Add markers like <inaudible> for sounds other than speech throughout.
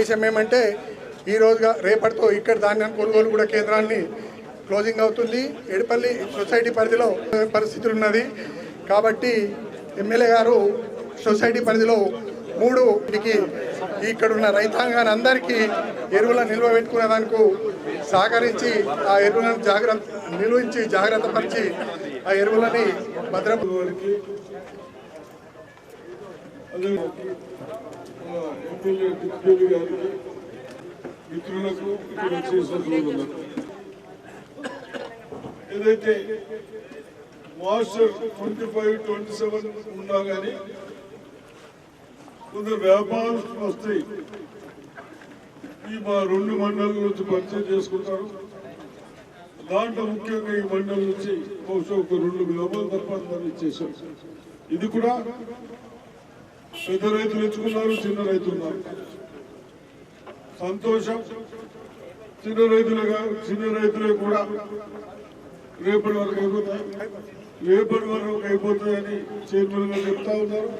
విషయం ఏమంటే ఈ రోజుగా రేపటితో ఇక్కడ ధాన్యం కొనుగోలు కూడా కేంద్రాన్ని క్లోజింగ్ అవుతుంది. ఎడపల్లి సొసైటీ పరిధిలో పరిస్థితులు ఉన్నది. కాబట్టి ఎమ్మెల్యే గారు సొసైటీ పరిధిలో మూడు ఇంటికి ఇక్కడ ఉన్న రైతాంగాన్ని అందరికీ ఎరువులను నిల్వ పెట్టుకునే దానికి సహకరించి ఆ ఎరువులను జాగ్రత్త నిల్వించి జాగ్రత్త పరిచి ఆ ఎరువులని భద్ర వారికి డిప్యూటీ గారికి మిత్రులకు ఇక్కడ ఏదైతే master twenty five twenty seven ఉన్నా కానీ కొందరు వ్యాపారస్తులు వస్తాయి ఈ మా రెండు మండలం నుంచి పరిచయం చేసుకుంటారు. దాంట్లో ముఖ్యంగా ఈ మండలం నుంచి బహుశా ఒక రెండు గ్రామాలు తప్ప ఇచ్చేసాం ఇది కూడా పెద్ద రైతులు ఎంచుకున్నారు చిన్న రైతులు సంతోషం. చిన్న రైతులుగా చిన్న రైతులే కూడా రేపటి వరకు అయిపోతాయి. రేపటి వరకు అయిపోతాయని చైర్మన్ గారు చెప్తా ఉన్నారు.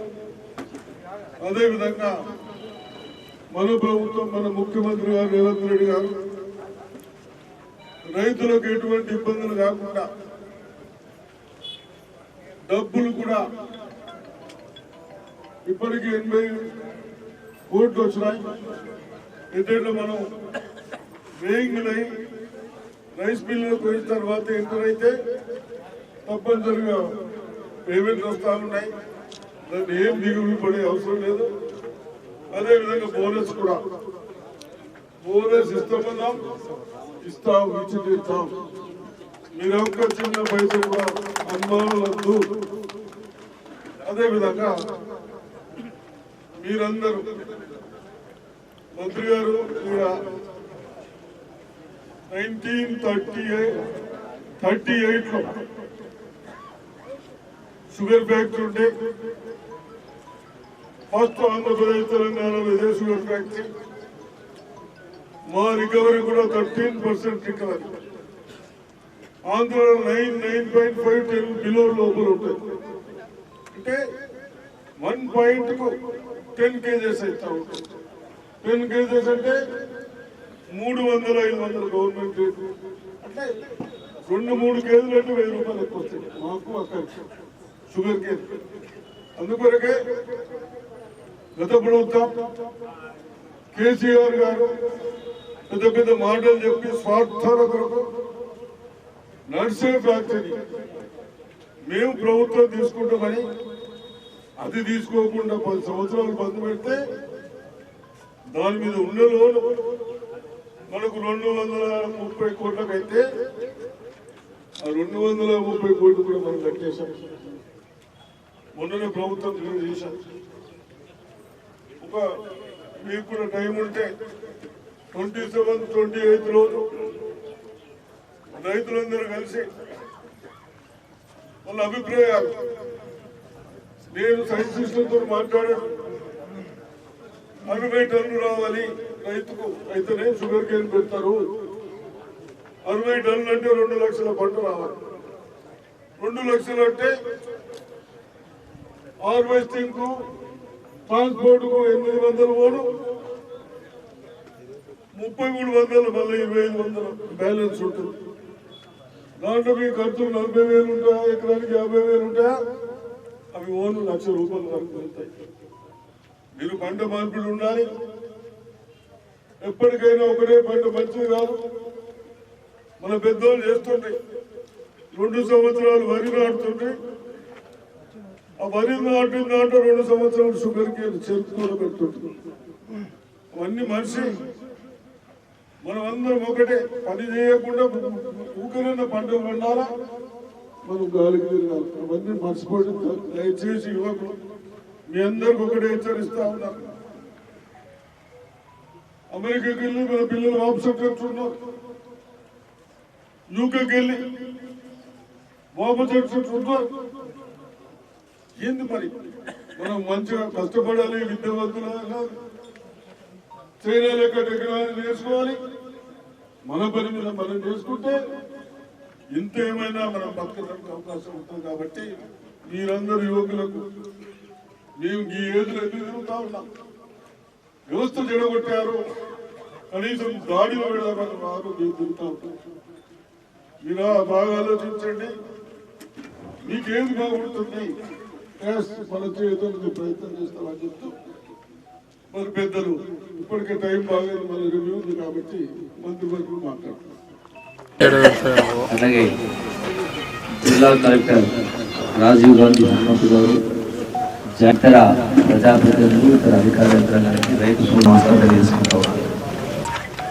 అదేవిధంగా మన ప్రభుత్వం మన ముఖ్యమంత్రి గారు రేవంత్ రెడ్డి గారు రైతులకు ఎటువంటి ఇబ్బందులు కాకుండా డబ్బులు కూడా ఇప్పటికీ ఎనభై కోట్లు వచ్చినాయి. ఎట్లా మనం వేయింగ్లై రైస్ మిల్లు పోయిన తర్వాత ఎంటర్ అయితే తప్పనిసరిగా పేమెంట్లు వస్తా ఉన్నాయి దాన్ని ఏం దిగులు పడే అవసరం లేదు. అదేవిధంగా బోనస్ కూడా. బోనస్ ఇస్తామన్నాం ఇస్తాం ఇచ్చింది ఇస్తాం. మీరు ఒక్క చిన్న పైసలు కూడా అనుమానం వద్దు అదేవిధంగా మీరందరూ మంత్రి గారు కూడా నైన్టీన్ థర్టీ థర్టీ ఎయిట్లో షుగర్ ఫ్యాక్టరీ ఉండే. ఫస్ట్ ఆంధ్రప్రదేశ్ తెలంగాణలో ఇదే షుగర్ ఫ్యాక్టరీ. మా రికవరీ కూడా థర్టీన్ పర్సెంట్ రికవరీ. ఆంధ్రలో nine nine point five ten below లోపల ఉంటాయి. అంటే వన్ పాయింట్కు టెన్ కేజెస్ ఇస్తా ఉంటాం. టెన్ కేజెస్ అంటే మూడు వందల ఐదు వందల గవర్నమెంట్ రేటు అంటే రెండు మూడు కేజీలు అంటే వెయ్యి రూపాయలు ఎక్కువ వస్తాయి. మాకు అక్కడ షుగర్ కేన్ అందుకొరకే గత ప్రభుత్వం కేసీఆర్ గారు పెద్ద పెద్ద మాటలు చెప్పి స్వార్థాల కొరకు నర్సే ఫ్యాక్టరీ. మేము ప్రభుత్వం తీసుకుంటామని అది తీసుకోకుండా పది సంవత్సరాలు బంద్ పెడితే దాని మీద ఉన్న లోన్ మనకు రెండు వందల ముప్పై కోట్లకైతే ఆ రెండు వందల ముప్పై కోట్లు కూడా మనం కట్టేశాం. మొన్ననే ప్రభుత్వం రిలీజ్ చేశాం. ఒక మీకు కూడా టైం ఉంటే ట్వంటీ సెవెన్ ట్వంటీ ఎయిత్ రోజు రైతులందరూ కలిసి వాళ్ళ అభిప్రాయాలు నేను సైంటిస్టులతో మాట్లాడాను. అరవై టన్నులు రావాలి. రైతుకు అయితేనే షుగర్ కేన్ పెడతారు. అరవై టన్నులు అంటే రెండు లక్షల పంట రావాలి. రెండు లక్షలు అంటే హార్వెస్టింగ్కు ట్రాన్స్పోర్ట్కు ఎనిమిది వందలు పోను. ముప్పై మూడు వందలు మళ్ళీ ఇరవై ఐదు వందలు బ్యాలెన్స్ ఉంటుంది. దాంట్లో మీ ఖర్చు నలభై వేలు ఉంటాయా? ఎకరానికి యాభై వేలు ఉంటాయా? ఓన్లు లక్ష రూపాయలు వరకు వెళ్తాయి మీరు పంట మార్పిడి ఉండాలి. ఎప్పటికైనా ఒకటే పంట మంచిది కాదు. మన పెద్దోళ్ళు చేస్తుంటే రెండు సంవత్సరాలు వరి నాటుతుంటే ఆ వరి నాటిన దాంట్లో రెండు సంవత్సరాలు షుగర్ కేన్ చెరుకు పెడుతుంటారు అవన్నీ మనిషి. మనం అందరం ఒకటే. పని చేయకుండా ఊకనన్న పంటలు పండాలా? మనం గాలికి తిరగాలి. అవన్నీ మర్చిపోయి దయచేసి యువకులు మీ అందరికి ఒకటి హెచ్చరిస్తా ఉన్నారు అమెరికాకి వెళ్ళి మన పిల్లలు వాపసు తెచ్చున్నారు యూకేకి వెళ్ళి వాపసు ఏంది మరి? మనం మంచిగా కష్టపడాలి విద్యావంతులు చైనా లెక్క టెక్నాలజీ నేర్చుకోవాలి. మన పని మీద మనం చేసుకుంటే ఇంత ఏమైనా మనం బతకడానికి అవకాశం ఉంటుంది కాబట్టి మీరందరూ యువకులకు మేము ఈ ఏజ్లో ఎందుకు తిరుగుతా ఉన్నాం? వ్యవస్థ చెడగొట్టారు. కనీసం దాడిలో వెళ్ళామని వారు మేము తిరుగుతా ఉంటాం మీరు ఆ బాగా ఆలోచించండి. మీకేది బాగుంటుంది? Yes, మన చేతులకు ప్రయత్నం చేస్తామని చెప్తూ మరి పెద్దలు ఇప్పటికే టైం బాగలేదు మన రివ్యూ ఉంది కాబట్టి మంత్రివర్గం మాట్లాడుతున్నారు. <laughs> అలాగే జిల్లా కలెక్టర్ రాజీవ్ గాంధీ హనుమంతు గారు ఇతర ప్రజాప్రతినిధులు ఇతర అధికార యంత్రాంగానికి రైతు నమస్కారం తెలియజేసుకుంటా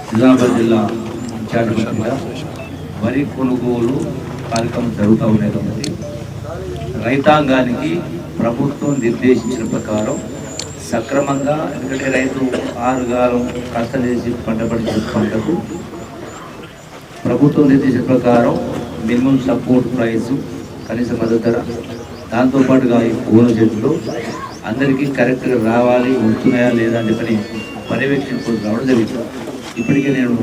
నిజామాబాద్ జిల్లా మంత్రిగా వరి కొనుగోలు కార్యక్రమం జరుగుతూ ఉన్నాయి కాబట్టి రైతాంగానికి ప్రభుత్వం నిర్దేశించిన ప్రకారం సక్రమంగా ఎందుకంటే రైతు ఆరుగాలం కష్టం చేసి పంట పండించిన పంటకు ప్రభుత్వం నిర్దేశించిన ప్రకారం మినిమం సపోర్ట్ ప్రైస్ కనీస మద్దతు ధర. దాంతోపాటుగా ఈ చెట్లు అందరికీ కరెక్ట్గా రావాలి వస్తున్నాయా లేదా అని చెప్పని పర్యవేక్షణ రావడం జరిగింది. ఇప్పటికే నేను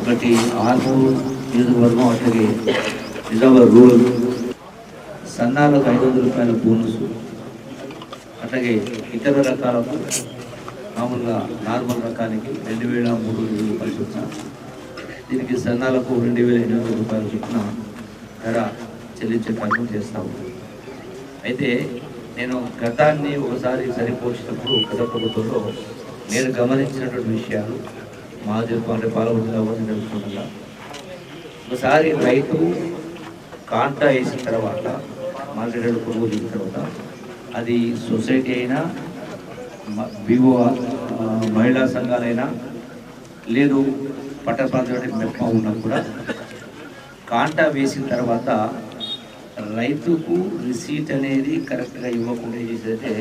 ఒకటి ఆర్మూరు నియోజకవర్గం అట్లాగే నిజామాబాద్ రూరల్ సన్నాలకు ఐదు వందల రూపాయల బోనస్ అట్లాగే ఇతర రకాలకు మామూలుగా నార్మల్ రకానికి రెండు వేల మూడు వేల రూపాయలు వచ్చాను దీనికి సన్నాలకు రెండు వేల ఎనిమిది వందల రూపాయలు చొప్పున ధర చెల్లించే కార్యక్రమం చేస్తాము అయితే నేను గతాన్ని ఒకసారి సరిపోల్చినప్పుడు గత ప్రభుత్వంలో నేను గమనించినటువంటి విషయాలు మా అంటే పాల్గొంటు తెలుసుకుంటున్నా. ఒకసారి రైతు కాంటా వేసిన తర్వాత మార్కెట్ కొనుగోలు చేసిన తర్వాత అది సొసైటీ అయినా మ- వివో మహిళా సంఘాలైనా లేదు పట్ట ప్రాంతం మెప్ప ఉన్నా కూడా. కాంటా వేసిన తర్వాత రైతుకు రిసీట్ అనేది కరెక్ట్గా ఇవ్వకుండా ఏం చేసేదంటే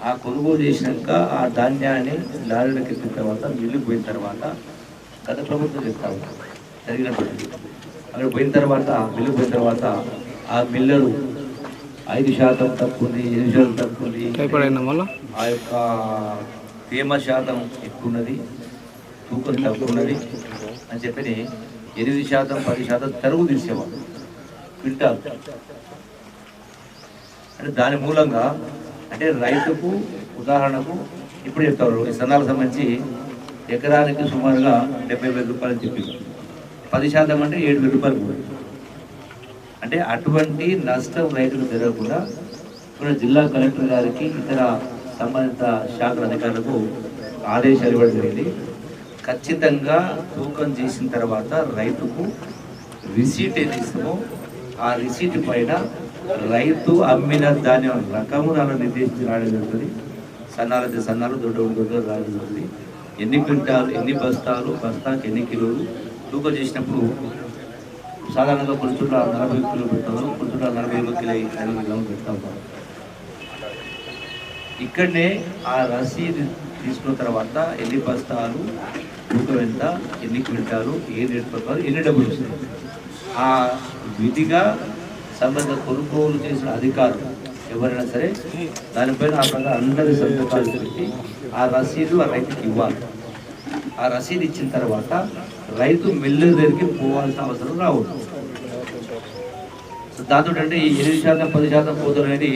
ఆ కొనుగోలు చేసినాక ఆ ధాన్యాన్ని లారీలకు ఎక్కిన తర్వాత మిల్లుకు పోయిన తర్వాత గత ప్రభుత్వం చెప్తా ఉన్నారు జరిగినటువంటి అక్కడ పోయిన తర్వాత మిల్లుకు పోయిన తర్వాత ఆ మిల్లరు ఐదు శాతం తక్కువ ఉంది ఎనిమిది శాతం తక్కువ ఉంది భయపడైనా మళ్ళా? ఆ యొక్క తేమ శాతం ఎక్కువ ఉన్నది తూకం తక్కువ ఉన్నది అని చెప్పి ఎనిమిది శాతం పది శాతం తరుగు తీసేవాళ్ళు. క్వింటాల్. అంటే దాని మూలంగా అంటే రైతుకు ఉదాహరణకు ఇప్పుడు చెప్తారు ఈ సన్నాలకు సంబంధించి ఎకరానికి సుమారుగా డెబ్బై వేల రూపాయలు అని చెప్పి పది శాతం అంటే ఏడు వేల రూపాయలు కూడా. అంటే అటువంటి నష్టం రైతులు జరగకుండా ఇప్పుడు జిల్లా కలెక్టర్ గారికి ఇతర సంబంధిత శాఖల అధికారులకు ఆదేశాలు ఇవ్వడం జరిగింది. ఖచ్చితంగా తూకం చేసిన తర్వాత రైతుకు రిసీట్ ఏది ఇస్తామో ఆ రిసీట్ పైన రైతు అమ్మిన ధాన్యం రకములను నిర్దేశించి రాయడం జరుగుతుంది. సన్నాలైతే సన్నాలు దొడ్డ దొడ్డ రాయడం జరుగుతుంది. ఎన్ని క్వింటాలు ఎన్ని బస్తాలు బస్తాకి ఎన్ని కిలోలు? తూకం చేసినప్పుడు సాధారణంగా పురుషుల నలభై కిలో పెడతారు పురుషుల నలభై ఒక కిలో ఐదు కిలో పెడతా ఉంటారు ఇక్కడనే ఆ రసీదు తీసుకున్న తర్వాత ఎన్ని బస్తాలు తూకం ఎంత? ఎన్ని క్వింటాలు? ఏ రేట్ ప్రకారం? ఎన్ని డబ్బులు వస్తాయి? ఆ విధిగా సంబంధ కొనుగోలు చేసిన అధికారులు ఎవరైనా సరే దానిపైన ఆ ప్రకారం అందరి సంతకాలు పెట్టి ఆ రసీదు ఆ రైతుకి ఇవ్వాలి. ఆ రసీదు ఇచ్చిన తర్వాత రైతు మిల్లు దగ్గరికి పోవాల్సిన అవసరం రావద్దు దాంతో అంటే ఈ ఎనిమిది శాతం పది శాతం పోతులు అనేది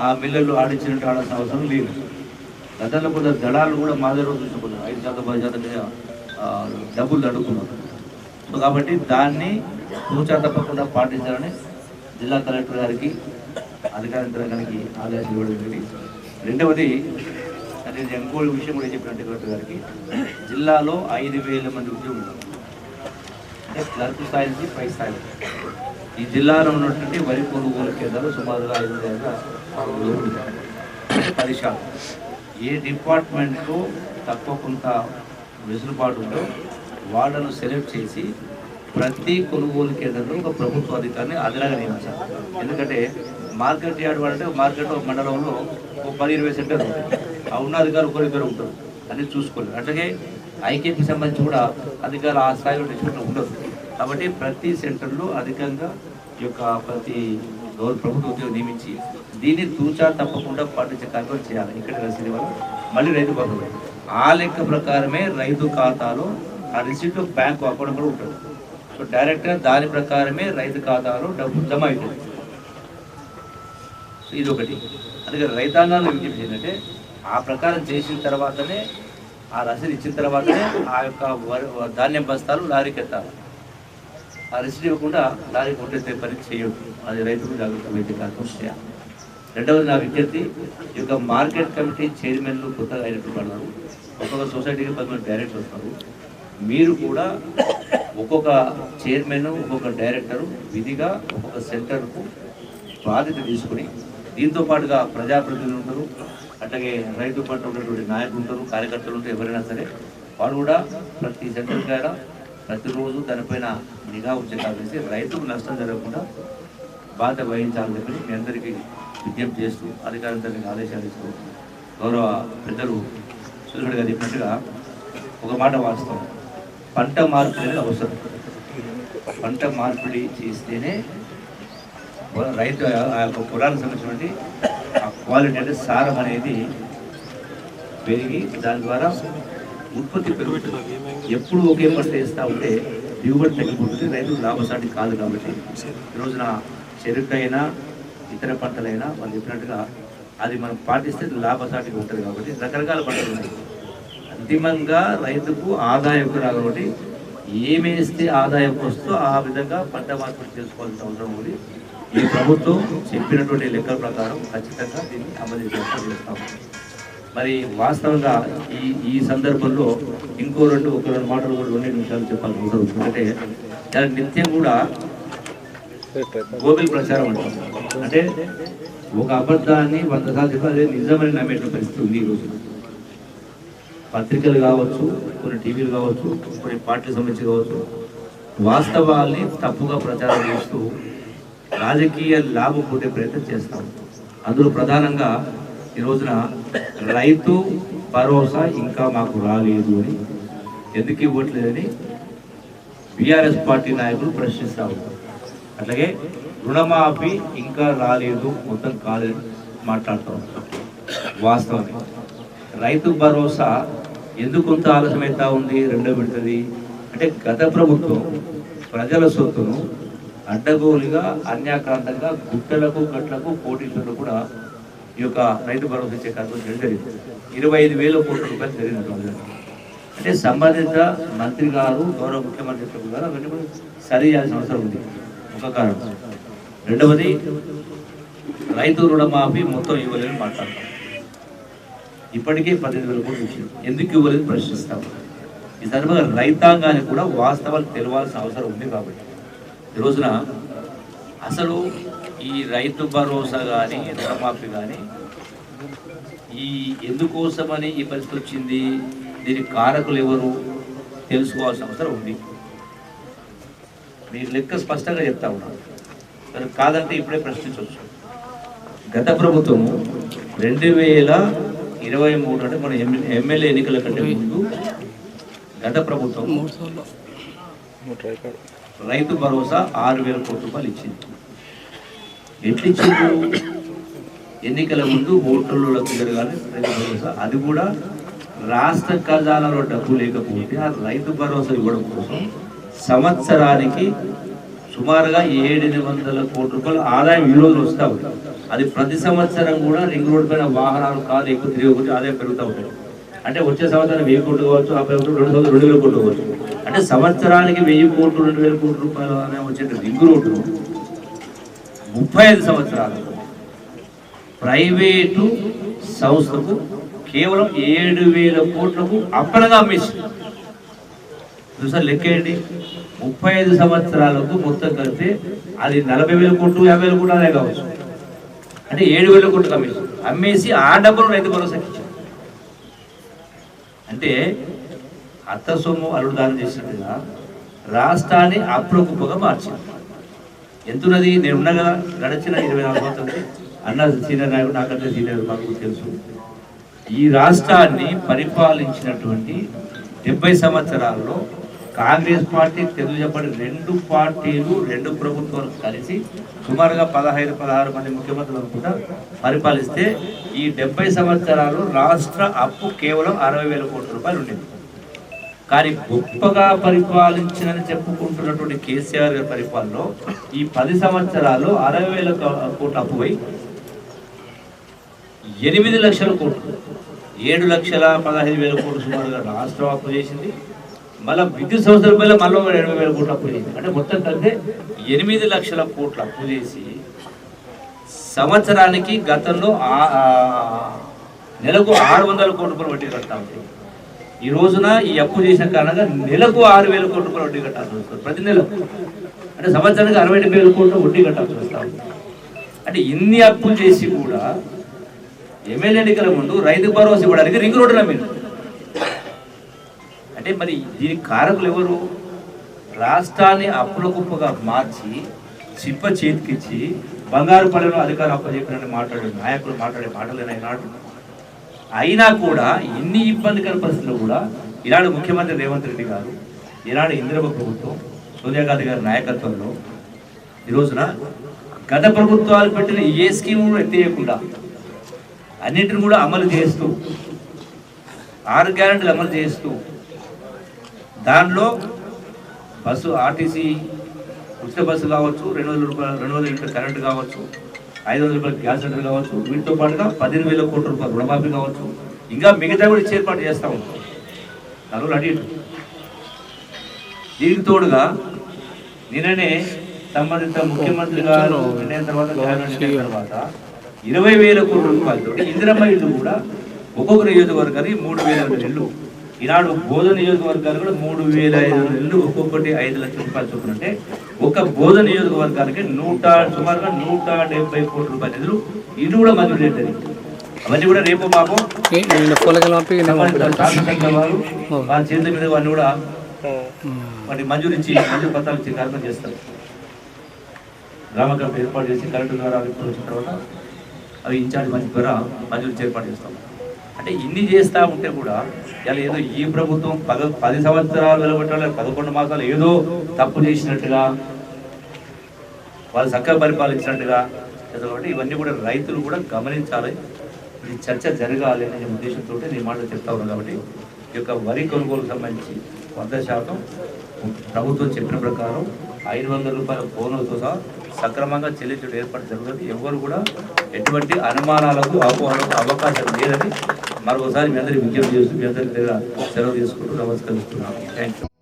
ఆ మిల్లర్లు ఆడించినట్టు ఆడాల్సిన అవసరం లేదు. గతంలో కొంత దళాలు కూడా మాదిరి రోజు శాతం పది శాతం డబ్బులు అడుగుతున్నారు సో కాబట్టి దాన్ని సూచన తప్పకుండా పాటించాలని జిల్లా కలెక్టర్ గారికి అధికార యంత్రాంగానికి ఆదేశాలు ఇవ్వడం జరిగింది. రెండవది నేను ఇంకో విషయం కూడా చెప్పినట్టు కలెక్టర్ గారికి జిల్లాలో ఐదు వేల మంది ఉద్యోగులు అంటే క్లర్క్ స్థాయి నుంచి పై స్థాయి ఈ జిల్లాలో ఉన్నటువంటి వరి కొనుగోలు కేంద్రాలు సుమారుగా ఐదు వేల పది శాతం. ఏ డిపార్ట్మెంట్లో తక్కువ కొంత వెసులుబాటు ఉందో వాళ్ళను సెలెక్ట్ చేసి ప్రతి కొనుగోలు కేంద్రంలో ఒక ప్రభుత్వ అధికారిని అదనంగా నియమించాలి. ఎందుకంటే మార్కెట్ యార్డ్ వాళ్ళంటే మార్కెట్ ఒక మండలంలో ఒక పది ఇరవై సెంటర్ ఆ ఉన్న అధికారులు ఒకరి పేరు ఉంటారు. అన్ని చూసుకోవాలి అట్లాగే ఐకేపీ సంబంధించి కూడా అధికారులు ఆ స్థాయిలో డిస్ట్రిక్ట్లో ఉండదు కాబట్టి ప్రతి సెంటర్లో అధికంగా ఈ యొక్క ప్రతి గౌరవ ప్రభుత్వ ఉద్యోగం నియమించి దీన్ని తూచా తప్పకుండా పాటించే కార్యక్రమం చేయాలి. ఇక్కడ రసీదు వల్ల మళ్ళీ రైతు బంధువులు ఆ లెక్క ప్రకారమే రైతు ఖాతాలో ఆ రిసీట్ బ్యాంకు అకౌంట్ కూడా ఉంటుంది. సో డైరెక్ట్గా దాని ప్రకారమే రైతు ఖాతాలో డబ్బు జమ అవుతుంది. సో ఇది ఒకటి. అందుకే రైతాంగాలు విజ్ఞప్తి ఏంటంటే ఆ ప్రకారం చేసిన తర్వాతనే ఆ రసీదు ఇచ్చిన తర్వాతనే ఆ యొక్క వరి- ధాన్యం బస్తాలు లారీకి ఎత్తాలి. ఆ రసీదు ఇవ్వకుండా లారీకి ఉంటే పని చేయొద్దు. అది రైతుకు జాగ్రత్త వైద్య కార్యక్రమం చేయాలి. రెండవది నా విజ్ఞప్తి ఈ యొక్క మార్కెట్ కమిటీ చైర్మన్లు కొత్తగా అయినటువంటి వాళ్ళు ఒక్కొక్క సొసైటీకి పది మంది డైరెక్టర్ వస్తారు. మీరు కూడా ఒక్కొక్క చైర్మన్ ఒక్కొక్క డైరెక్టరు విధిగా ఒక్కొక్క సెంటర్కు బాధ్యత తీసుకుని దీంతో పాటుగా ప్రజాప్రతినిధులు ఉంటారు. అట్లాగే రైతు పట్ల ఉన్నటువంటి నాయకులు ఉంటారు కార్యకర్తలు ఉంటారు ఎవరైనా సరే వాళ్ళు కూడా ప్రతి సెంటర్ కాడ ప్రతిరోజు దానిపైన నిఘా ఉంచే కాదు రైతుకు నష్టం జరగకుండా బాధ్యత వహించాలని చెప్పి మీ అందరికీ విజ్ఞప్తి చేస్తూ అధికారులందరికీ ఆదేశాలు ఇస్తూ గౌరవ పెద్దలు సుధుడు గారు చెప్పినట్టుగా ఒక మాట వాస్తవం. పంట మార్పిడి అనేది అవసరం. పంట మార్పిడి చేస్తేనే రైతు ఆ యొక్క పొలానికి సంబంధించినటువంటి ఆ క్వాలిటీ అంటే సారం అనేది పెరిగి దాని ద్వారా ఉత్పత్తి పెరుగుతుంది. ఎప్పుడు ఒకే పంట వేస్తూ ఉంటే దిగుబడి తగ్గిపోతుంది రైతు లాభసాటి కాదు కాబట్టి. ఈ రోజున చెరుకు అయినా ఇతర పంటలైనా వాళ్ళు చెప్పినట్టుగా అది మనం పాటిస్తే లాభసాటిగా ఉంటుంది కాబట్టి రకరకాల పంటలు ఉన్నాయి. అంతిమంగా రైతుకు ఆదాయం రాదు కాబట్టి ఏమి వేస్తే ఆదాయం వస్తో ఆ విధంగా పంట మార్పిడి చేసుకోవాల్సిన అవసరం ఉంది. ఈ ప్రభుత్వం చెప్పినటువంటి లెక్కల ప్రకారం ఖచ్చితంగా దీన్ని అమలు చేస్తాం మరి వాస్తవంగా ఈ ఈ సందర్భంలో ఇంకో రెండు ఒక రెండు మాటలు కూడా రెండు నిమిషాలు చెప్పాల్సి ఉంటుంది ఎందుకంటే చాలా నిత్యం కూడా గోబిల్ ప్రచారం అంటాం. అంటే ఒక అబద్ధాన్ని వంద సార్లు చెప్పాలి నిజమని నమ్మేట పరిస్థితి ఉంది ఈ రోజు పత్రికలు కావచ్చు కొన్ని టీవీలు కావచ్చు కొన్ని పార్టీలకు సంబంధించి కావచ్చు వాస్తవాల్ని తప్పుగా ప్రచారం చేస్తూ రాజకీయ లాభం పొందే ప్రయత్నం చేస్తాం. అందులో ప్రధానంగా ఈ రోజున రైతు భరోసా ఇంకా మాకు రాలేదు అని ఎందుకు ఇవ్వట్లేదని బీఆర్ఎస్ పార్టీ నాయకులు ప్రశ్నిస్తూ ఉంటారు అట్లాగే రుణమాఫీ ఇంకా రాలేదు మొత్తం కాలేదు మాట్లాడుతూ ఉంటారు వాస్తవమే. రైతు భరోసా ఎందుకు కొంత ఆలస్యమవుతా ఉంది రెండో విడతది? అంటే గత ప్రభుత్వం ప్రజల సొత్తును అడ్డగోలుగా అన్యాక్రాంతంగా గుట్టలకు గట్లకు పోటీలను కూడా ఈ యొక్క రైతు భరోసా ఇచ్చే కార్యక్రమం జరిగింది. ఇరవై ఐదు వేల కోట్ల రూపాయలు జరిగినటువంటి అంటే సంబంధిత మంత్రి గారు గౌరవ ముఖ్యమంత్రి గారు అవన్నీ కూడా సరి చేయాల్సిన అవసరం ఉంది. ఒక కారణం రెండవది రైతు రుణమాఫీ మొత్తం ఇవ్వలేని మాట్లాడతాం. ఇప్పటికే పదిహేను వేల కోట్లు ఇచ్చింది ఎందుకు ఇవ్వలేదు ప్రశ్నిస్తాం. ఈ సందర్భంగా రైతాంగానికి కూడా వాస్తవాలు తెలవాల్సిన అవసరం ఉంది కాబట్టి. ఈ రోజున అసలు ఈ రైతు భరోసా కానీ రుణమాఫీ కానీ ఈ ఎందుకోసమని ఈ పరిస్థితి వచ్చింది? దీనికి కారకులు ఎవరు? తెలుసుకోవాల్సిన అవసరం ఉంది. మీరు లెక్క స్పష్టంగా చెప్తా ఉన్నారు మరి కాదంటే ఇప్పుడే ప్రశ్నించవచ్చు. గత ప్రభుత్వం రెండు వేల ఇరవై మూడు అంటే మన ఎమ్మె- ఎమ్మెల్యే ఎన్నికల కంటే ముందు గత ప్రభుత్వం రైతు భరోసా ఆరు వేల కోట్ల రూపాయలు ఇచ్చింది. ఎట్లు ఇచ్చిండ్రు ఎన్నికల ముందు ఓటర్ల కానీ రైతు భరోసా అది కూడా రాష్ట్ర ఖజానాలో డబ్బు లేకపోతే ఆ రైతు భరోసా ఇవ్వడం కోసం సంవత్సరానికి సుమారుగా ఏడు వందల కోట్ల రూపాయలు ఆదాయం ఈ రోజు వస్తూ ఉంటుంది అది ప్రతి సంవత్సరం కూడా రింగ్ రోడ్ పైన వాహనాలు కాదు ఎక్కువ తిరిగి ఆదాయం పెరుగుతూ ఉంటుంది. అంటే వచ్చే సంవత్సరం వెయ్యి కోట్లు కావచ్చు ఆ రెండు సంవత్సరం రెండు వేల కోట్లు కావచ్చు. అంటే సంవత్సరానికి వెయ్యి కోట్లు రెండు వేల కోట్ల రూపాయలు ఆదాయం వచ్చే రింగ్ రోడ్డు. ముప్పై ఐదు సంవత్సరాలు. ప్రైవేటు సంస్థకు కేవలం ఏడు వేల కోట్లకు అప్పనగా అమ్మేసింది. చూసారు లెక్కేయండి. ముప్పై ఐదు సంవత్సరాలకు మొత్తం కలిపితే అది నలభై వేల కోట్లు యాభై వేల కోట్లు అనే కావచ్చు. అంటే ఏడు వేల కోట్లు అమ్మేసి అమ్మేసి ఆ డబ్బులు రైతు భరోసాకి ఇచ్చారు. అంటే అత్త సొమ్ము అల్లుడు దానం చేసినట్టుగా రాష్ట్రాన్ని అప్రకుప్పగా మార్చింది ఎంతున్నది? నేను ఉన్నా కదా గడిచిన ఇరవై నాలుగు సంవత్సరాలు అన్న సీనియర్ నాయకుడు నాకంటే సీనియర్ మాకు తెలుసు. ఈ రాష్ట్రాన్ని పరిపాలించినటువంటి డెబ్బై సంవత్సరాల్లో కాంగ్రెస్ పార్టీ తెలుగు పార్టీ రెండు పార్టీలు రెండు ప్రభుత్వాలు కలిసి సుమారుగా పదహైదు పదహారు మంది ముఖ్యమంత్రులు అనుకుంటా పరిపాలిస్తే ఈ డెబ్బై సంవత్సరాలు రాష్ట్ర అప్పు కేవలం అరవై వేల కోట్ల రూపాయలు ఉండేది. కానీ గొప్పగా పరిపాలించినని చెప్పుకుంటున్నటువంటి కేసీఆర్ గారి పరిపాలనలో ఈ పది సంవత్సరాలు అరవై వేల కోట్ల అప్పుపై ఎనిమిది లక్షల కోట్లు. ఏడు లక్షల పదహైదు వేల కోట్లు సుమారుగా రాష్ట్రం అప్పు చేసింది. మళ్ళీ విద్యుత్ సంస్థల పైన మళ్ళీ ఎనభై వేల కోట్లు అప్పు చేసింది. అంటే మొత్తం కలిపి ఎనిమిది లక్షల కోట్లు అప్పు చేసి సంవత్సరానికి గతంలో నెలకు ఆరు వందల కోట్ల రూపాయలు వడ్డీ కట్టాలి ఈ రోజున ఈ అప్పు చేసిన కారణంగా నెలకు ఆరు వేల కోట్ల రూపాయలు వడ్డీ కట్టాల్సి వస్తుంది. ప్రతి నెల. అంటే సంవత్సరానికి అరవై ఐదు వేల కోట్లు వడ్డీ కట్టాల్సి వస్తాం అంటే ఇన్ని అప్పులు చేసి కూడా ఎమ్మెల్యే ఎన్నికల ముందు రైతు భరోసా ఇవ్వడానికి రింగ్ రోడ్డు నమ్మింది అంటే మరి దీనికి కారకులు ఎవరు? రాష్ట్రాన్ని అప్పుల కుప్పగా మార్చి చిప్ప చేతికిచ్చి బంగారు పల్లెలో అధికారం అప్పచెప్పినట్టు మాట్లాడే నాయకులు మాట్లాడే మాటలేనా ఈనాడు అయినా కూడా ఇన్ని ఇబ్బందికర పరిస్థితుల్లో కూడా ఈనాడు ముఖ్యమంత్రి రేవంత్ రెడ్డి గారు ఈనాడు ఇందిరమ్మ ప్రభుత్వం సోనియా గాంధీ గారి నాయకత్వంలో ఈ రోజున గత ప్రభుత్వాలు పెట్టిన ఏ స్కీమును ఎత్తేయకుండా అన్నింటిని కూడా అమలు చేస్తూ ఆరు గ్యారెంటీలు అమలు చేస్తూ దానిలో బస్సు ఆర్టీసీ ఉచిత బస్సు కావచ్చు రెండు వందల రూపాయలు రెండు వందల లీటర్ కరెంట్ కావచ్చు ఐదు వందల రూపాయలు గ్యాస్ సిలిండర్ కావచ్చు వీటితో పాటుగా పదిహేను వేల కోట్ల రూపాయలు రుణమాఫీ కావచ్చు. ఇంకా మిగతా కూడా ఏర్పాటు చేస్తా ఉంటాం నలుగురు అడిగి దీనికి తోడుగా నిన్ననే సంబంధిత ముఖ్యమంత్రి గారు నిర్ణయం తర్వాత తర్వాత ఇరవై వేల కోట్ల రూపాయలతో ఇందిరమ్మ ఇల్లు కూడా ఒక్కొక్క నియోజకవర్గానికి మూడు వేల ఐదు ఇల్లు ఈనాడు బోధ నియోజకవర్గాలు కూడా మూడు వేల ఐదు వందల ఇల్లు ఒక్కొక్కటి ఐదు లక్షల రూపాయలు చొప్పున అంటే ఒక బోధ నియోజకవర్గానికి నూట సుమారుగా నూట డెబ్బై కోట్ల రూపాయల నిధులు ఇల్లు కూడా మంజూరు చేయలేదు అవన్నీ కూడా రేపు మాకు వారి చేతుల మీద వారిని కూడా వాటి మంజూరు ఇచ్చి మంజూరు పత్రాలు ఇచ్చి కార్యక్రమం చేస్తారు. గ్రామ కమిటీ ఏర్పాటు చేసి కరెంటు ద్వారా వచ్చిన తర్వాత అవి ఇన్ఛార్జ్ మంచి ద్వారా మంజూరు ఏర్పాటు చేస్తాం. అంటే ఇన్ని చేస్తా ఉంటే కూడా ఇలా ఏదో ఈ ప్రభుత్వం పద పది సంవత్సరాలు వెలువట్టాలి పదకొండు మాసాలు ఏదో తప్పు చేసినట్టుగా వాళ్ళు చక్కగా పరిపాలించినట్టుగా కాబట్టి ఇవన్నీ కూడా రైతులు కూడా గమనించాలి. ఇది చర్చ జరగాలి అనే ఉద్దేశంతో నేను మాటలు చెప్తా ఉన్నాను కాబట్టి ఈ యొక్క వరి కొనుగోలుకు సంబంధించి వంద శాతం ప్రభుత్వం చెప్పిన ప్రకారం ఐదు వందల రూపాయల బోనస్తో సహా సక్రమంగా చెల్లించడం ఏర్పాటు జరుగుతుంది. ఎవరు కూడా ఎటువంటి అనుమానాలకు అపోహలకు అవకాశం లేదని మరొకసారి మీ అందరికీ విజ్ఞప్తి చేస్తూ మీ అందరి దగ్గర సెలవు తీసుకుంటూ నమస్కరిస్తున్నాను. Thank you